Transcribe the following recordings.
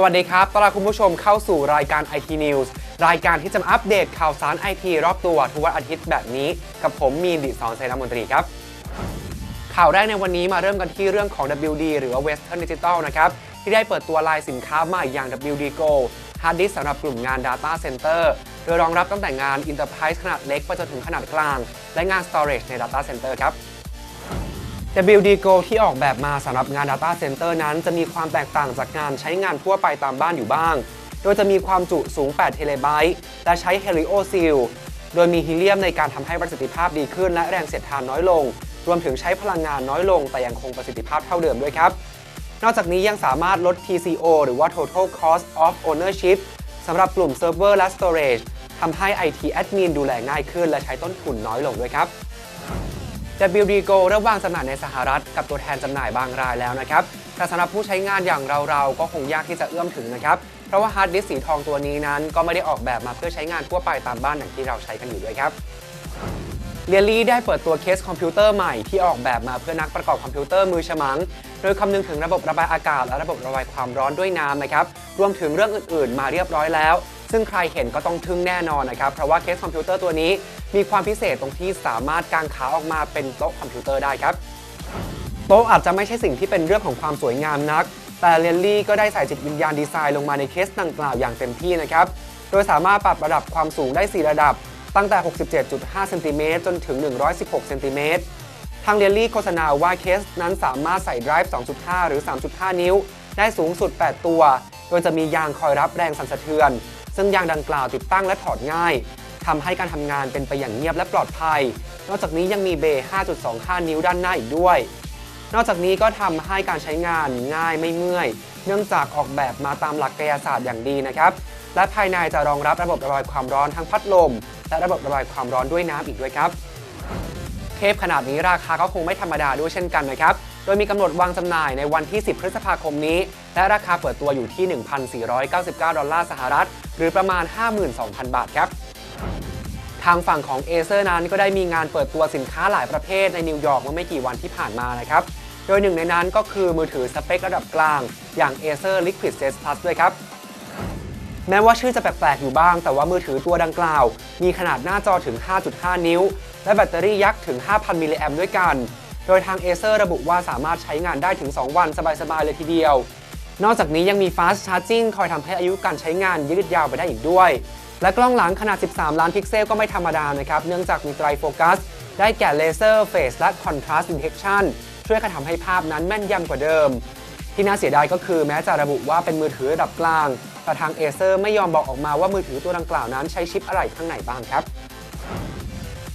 สวัสดีครับต้อนรับคุณผู้ชมเข้าสู่รายการ IT News รายการที่จะอัปเดตข่าวสาร IT รอบตัวทุกวันอาทิตย์แบบนี้ กับผมมีนดิสอนไซนามนตรีครับ ข่าวแรกในวันนี้มาเริ่มกันที่เรื่องของ WD หรือว่า Western Digital นะครับ ที่ได้เปิดตัวลายสินค้าใหม่อย่าง WD Go Hard Disk สำหรับกลุ่มงาน Data Center โดยรองรับตั้งแต่งาน Enterprise ขนาดเล็กไปจนถึงขนาดกลาง และงาน Storage ใน Data Center ครับ WD Go ที่ออกแบบมาสำหรับงาน Data Center นั้น จะมีความแตกต่างจากงานใช้งานทั่วไปตามบ้านอยู่บ้าง โดยจะมีความจุสูง 8 เทเลไบต์และใช้ Helio Seal โดยมีฮีเลียมในการทำให้ประสิทธิภาพดีขึ้น และแรงเสียดทานน้อยลง รวมถึงใช้พลังงานน้อยลง แต่ยังคงประสิทธิภาพเท่าเดิมด้วยครับ นอกจากนี้ยังสามารถลด TCO หรือว่า Total Cost of Ownership สำหรับกลุ่ม Server และ Storage ทำให้ IT Admin ดูแลง่ายขึ้น และใช้ต้นทุนน้อยลงด้วยครับ WD Go เริ่มวางจำหน่ายในสหรัฐ กับตัวแทนจำหน่ายบางรายแล้วนะครับ แต่สำหรับผู้ใช้งานอย่างเราๆ ก็คงยากที่จะเอื้อมถึงนะครับ เพราะว่าฮาร์ดดิสก์สีทองตัวนี้นั้น ก็ไม่ได้ออกแบบมาเพื่อใช้งานทั่วไปตามบ้านอย่างที่เราใช้กันอยู่ด้วยครับเรียลลี่ได้เปิดตัวเคสคอมพิวเตอร์ใหม่ที่ออกแบบมาเพื่อนักประกอบคอมพิวเตอร์มือฉมัง โดยคำนึงถึงระบบระบายอากาศและระบบระบายความร้อนด้วยน้ำนะครับ รวมถึงเรื่องอื่นๆ มาเรียบร้อยแล้ว ซึ่งใครเห็นก็ต้องทึ่งแน่นอนนะครับ เพราะว่าเคสคอมพิวเตอร์ตัวนี้ มีความพิเศษตรงที่สามารถกางขาออกมาเป็นโต๊ะคอมพิวเตอร์ได้ครับ โต๊ะอาจจะไม่ใช่สิ่งที่เป็นเรื่องของความสวยงามนัก แต่เรลลี่ก็ได้ใส่จิตวิญญาณดีไซน์ลงมาในเคสดังกล่าวอย่างเต็มที่นะครับ โดยสามารถปรับระดับความสูงได้ 4 ระดับ ตั้งแต่ 67.5 เซนติเมตรจนถึง 116 เซนติเมตรทางเรลลี่โฆษณาว่าเคสนั้นสามารถใส่ไดรฟ์ 2.5 หรือ 3.5 นิ้ว ได้สูงสุด 8 ตัว โดยจะมียางคอยรับแรงสั่นสะเทือน ซึ่งยางดังกล่าวติดตั้งและถอดง่าย ทำให้การทำงานเป็นไปอย่างเงียบและปลอดภัย นอกจากนี้ยังมีเบย์5.25 นิ้วด้านหน้าอีกด้วย นอกจากนี้ก็ทำให้การใช้งานง่ายไม่เมื่อย เนื่องจากออกแบบมาตามหลักกายศาสตร์อย่างดีนะครับ และภายในจะรองรับระบบระบายความร้อนทั้งพัดลม และระบบระบายความร้อนด้วยน้ำอีกด้วยครับ เทปขนาดนี้ราคาก็คงไม่ธรรมดาด้วยเช่นกันนะครับโดยมีกำหนดวางจำหน่ายในวันที่ 10 พฤษภาคมนี้ และราคาเปิดตัวอยู่ที่ 1,499 ดอลลาร์สหรัฐ หรือประมาณ 52,000 บาทครับ ทางฝั่งของ a อ e r นั้นก็ได้มีงานเปิดตัวสินค้าหลายประเภทในนิวยอร์กเมื่อไม่กี่วันที่ผ่านมานะครับ โดยหนึ่งในนั้นก็คือมือถือสเปคระดับกลาง อย่าง Acer Liquid s 6 Plus ด้วยครับ แม้ว่าชื่อจะแปลกๆอยู่บ้าง แต่ว่ามือถือตัวดังกล่าว มีขนาดหน้าจอถึง 5.5 นิ้ว และแบตเตอรี่ยักษ์ถึง 5,000 มิลลิแอมด้วยกัน โดยทาง Acer ระบุว่าสามารถใช้งานได้ถึง 2 วันสบายๆเลยทีเดียวนอกจากนี้ยังมี Fast Charging คอยทำให้อายุการใช้งานยืดยาวไปได้อีกด้วย และกล้องหลังขนาด 13 ล้านพิกเซลก็ไม่ธรรมดานะครับ เนื่องจากมีไตรโฟกัส ได้แก่เลเซอร์เฟสและ Contrast Detection ช่วยกระทำให้ภาพนั้นแม่นยำกว่าเดิม ที่น่าเสียดายก็คือแม้จะระบุว่าเป็นมือถือระดับกลาง แต่ทาง Acer ไม่ยอมบอกออกมาว่ามือถือตัวดังกล่าวนั้นใช้ชิปอะไรข้างในบ้างครับ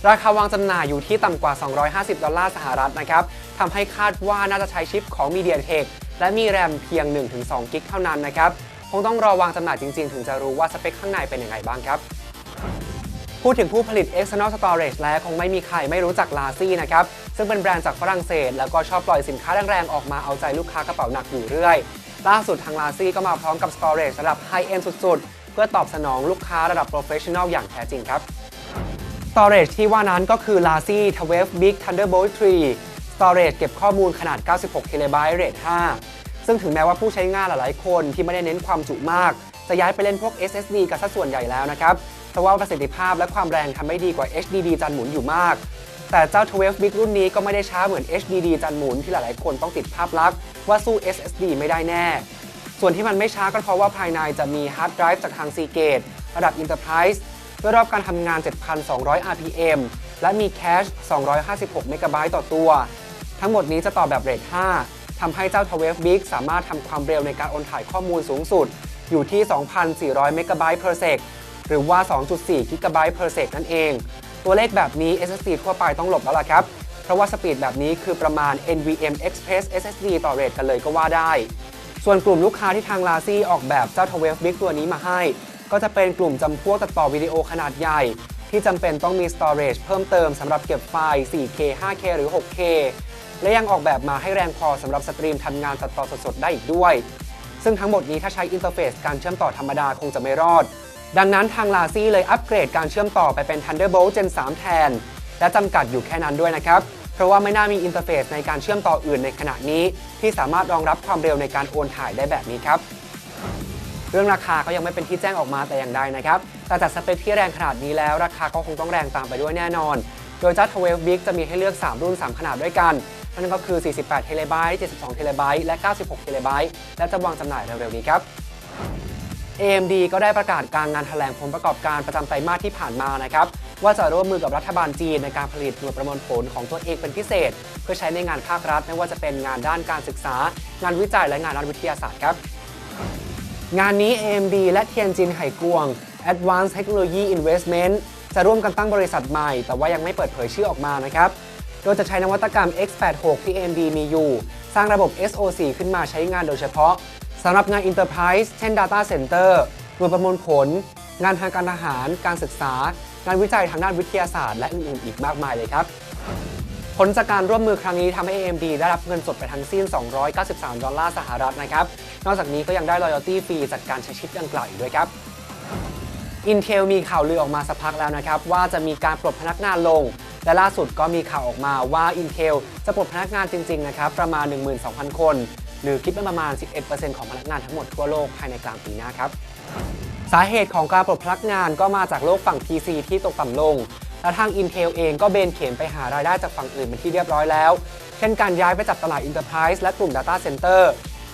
ราคาวางจำหน่ายอยู่ที่ต่ำกว่า 250 ดอลลาร์สหรัฐนะครับทำให้คาดว่าน่าจะใช้ชิปของ MediaTek และมีแรมเพียง 1-2 กิกเท่านั้นนะครับ งต้องรอวางจำหน่ายจริง ๆ ถึงจะรู้ว่าสเปคข้างในเป็นยังไงบ้างครับ พูดถึงผู้ผลิต external storage แล้วคงไม่มีใครไม่รู้จัก l a ซี่นะครับ ซึ่งเป็นแบรนด์จากฝรั่งเศส แล้วก็ชอบปล่อยสินค้าแรงๆ ออกมาเอาใจลูกค้ากระเป๋าหนักอยู่เรื่อย ล่าสุดทาง l a ซี่ก็มาพร้อมกับ storage ระดับ high end สุดๆ เพื่อตอบสนองลูกค้าระดับ professional อย่างแท้จริงครับ storage ที่ว่านั้นก็คือ l a ซี่12 Big Thunderbolt 3 storage เก็บข้อมูลขนาด 96 KB เรท5 ซึ่งถึงแม้ว่าผู้ใช้งานหลายๆ คนที่ไม่ได้เน้นความจุมาก จะย้ายไปเล่นพวก SSD กันซะส่วนใหญ่แล้วนะครับเพราะว่าประสิทธิภาพและความแรงทำไม่ดีกว่า HDD จานหมุนอยู่มาก แต่เจ้า 12 Big รุ่นนี้ก็ไม่ได้ช้าเหมือน HDD จานหมุนที่หลายๆ คนต้องติดภาพลักษณ์ว่าสู้ SSD ไม่ได้แน่ ส่วนที่มันไม่ช้าก็เพราะว่าภายในจะมีฮาร์ดไดรฟ์จากทาง Seagate ระดับ Enterprise ด้วยรอบการทำงาน 7,200 RPM และมีแคช 256 เมกะไบต์ต่อตัว ทั้งหมดนี้จะต่อแบบเรท 5 ทำให้เจ้า12 Big สามารถทำความเร็วในการโอนถ่ายข้อมูลสูงสุด อยู่ที่ 2,400เมกะไบต์ per sec หรือว่า 2.4กิกะไบต์ per sec นั่นเอง ตัวเลขแบบนี้ SSD ทั่วไปต้องหลบแล้วล่ะครับ เพราะว่าสปีดแบบนี้คือประมาณ NVMe Express SSD ต่อเรทกันเลยก็ว่าได้ ส่วนกลุ่มลูกค้าที่ทางลาซี่ออกแบบเจ้า12 Big ตัวนี้มาให้ ก็จะเป็นกลุ่มจำพวกตัดต่อวิดีโอขนาดใหญ่ ที่จำเป็นต้องมี storage เพิ่มเติมสำหรับเก็บไฟล์ 4K 5K หรือ 6K และยังออกแบบมาให้แรงพอสำหรับสตรีมทำงานตัดต่อสดๆได้อีกด้วย ซึ่งทั้งหมดนี้ถ้าใช้อินเทอร์เฟซการเชื่อมต่อธรรมดาคงจะไม่รอด ดังนั้นทางลาซี่เลยอัปเกรดการเชื่อมต่อไปเป็น Thunderbolt Gen 3 แทน และจำกัดอยู่แค่นั้นด้วยนะครับ เพราะว่าไม่น่ามีอินเทอร์เฟซในการเชื่อมต่ออื่นในขณะนี้ ที่สามารถรองรับความเร็วในการโอนถ่ายได้แบบนี้ครับเรื่องราคาก็ยังไม่เป็นที่แจ้งออกมาแต่อย่างใดนะครับ แต่จากสเปคที่แรงขนาดนี้แล้ว ราคาก็คงต้องแรงตามไปด้วยแน่นอน โดยเจ้า 12 Big จะมีให้เลือก 3 รุ่น 3 ขนาดด้วยกัน นั่นก็คือ 48 เทเลไบต์72 เทเลไบต์และ 96 เทเลไบต์และจะวางจำหน่ายเร็วๆนี้ครับ AMD ก็ได้ประกาศกางงานแถลงผลประกอบการประจำไตรมาสที่ผ่านมานะครับว่าจะร่วมมือกับรัฐบาลจีนในการผลิตหน่วยประมวลผลของตัวเองเป็นพิเศษ เพื่อใช้ในงานภาครัฐไม่ว่าจะเป็นงานด้านการศึกษา งานวิจัยและงานด้านวิทยาศาสตร์ครับงานนี้ AMD และเทียนจินไห่กวง Advanced Technology Investment จะร่วมกันตั้งบริษัทใหม่ แต่ว่ายังไม่เปิดเผยชื่อออกมานะครับ โดยจะใช้นวัตกรรม X86 ที่ AMD มีอยู่ สร้างระบบ SoC ขึ้นมาใช้งานโดยเฉพาะสำหรับงาน Enterprise เช่น Data Center หน่วยประมวลผล งานทางการทหาร การศึกษา งานวิจัยทางด้านวิทยาศาสตร์ และอื่นๆ อีกมากมายเลยครับผลจากการร่วมมือครั้งนี้ทำให้ AMD ได้รับเงินสดไปทั้งสิ้น 293 ดอลลาร์สหรัฐนะครับ นอกจากนี้ก็ยังได้ loyalty ฟรีจากการใช้ชิปดังกล่าวอีกด้วยครับ Intel มีข่าวลือออกมาสักพักแล้วนะครับ ว่าจะมีการปลดพนักงานลง และล่าสุดก็มีข่าวออกมาว่า Intel จะปลดพนักงานจริงๆนะครับประมาณ 12,000 คน หรือคิดเป็นประมาณ 11%ของพนักงานทั้งหมดทั่วโลกภายในกลางปีหน้าครับสาเหตุของการปลดพนักงานก็มาจากโลกฝั่ง PC ที่ตกต่ำลง และทาง Intel เองก็เบนเข็มไปหารายได้จากฝั่งอื่นเป็นที่เรียบร้อยแล้ว เช่นการย้ายไปจับตลาด Enterprise และกลุ่ม Data Center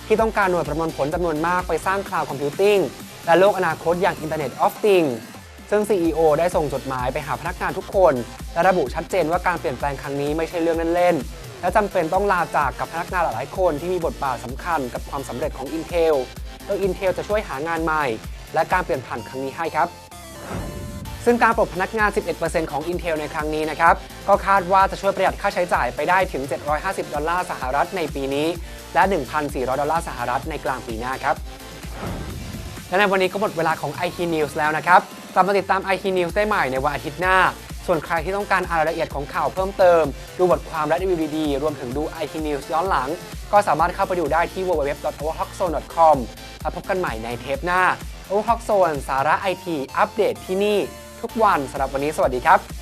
ที่ต้องการหน่วยประมวลผลจำนวนมากไปสร้าง Cloud Computing และโลกอนาคตอย่าง Internet of Things ซึ่ง CEO ได้ส่งจดหมายไปหาพนักงานทุกคน และระบุชัดเจนว่าการเปลี่ยนแปลงครั้งนี้ไม่ใช่เรื่องเล่นๆ และจำเป็นต้องลาจากกับพนักงานหลายๆคนที่มีบทบาทสำคัญกับความสำเร็จของ Intel โดย Intel จะช่วยหางานใหม่ และการเปลี่ยนผ่านครั้งนี้ให้ครับ ซึ่งการปลดพนักงาน 11%ของ Intel ในครั้งนี้นะครับ ก็คาดว่าจะช่วยประหยัดค่าใช้จ่ายไปได้ถึง 750 ดอลลาร์สหรัฐในปีนี้ และ 1,400 ดอลลาร์สหรัฐในกลางปีหน้าครับ และในวันนี้ก็หมดเวลาของ IT News แล้วนะครับ กลับมาติดตาม IT News ได้ใหม่ในวันอาทิตย์หน้า ส่วนใครที่ต้องการอ่านรายละเอียดของข่าวเพิ่มเติม ดูบทความและรีวิวดีๆรวมถึงดู IT News ย้อนหลัง ก็สามารถเข้าไปดูได้ที่ www.overtalkzone.com แล้วพบกันใหม่ในเทปหน้า Overtalk Zone สาระ IT อัปเดตที่นี่ ทุกวันสำหรับวันนี้สวัสดีครับ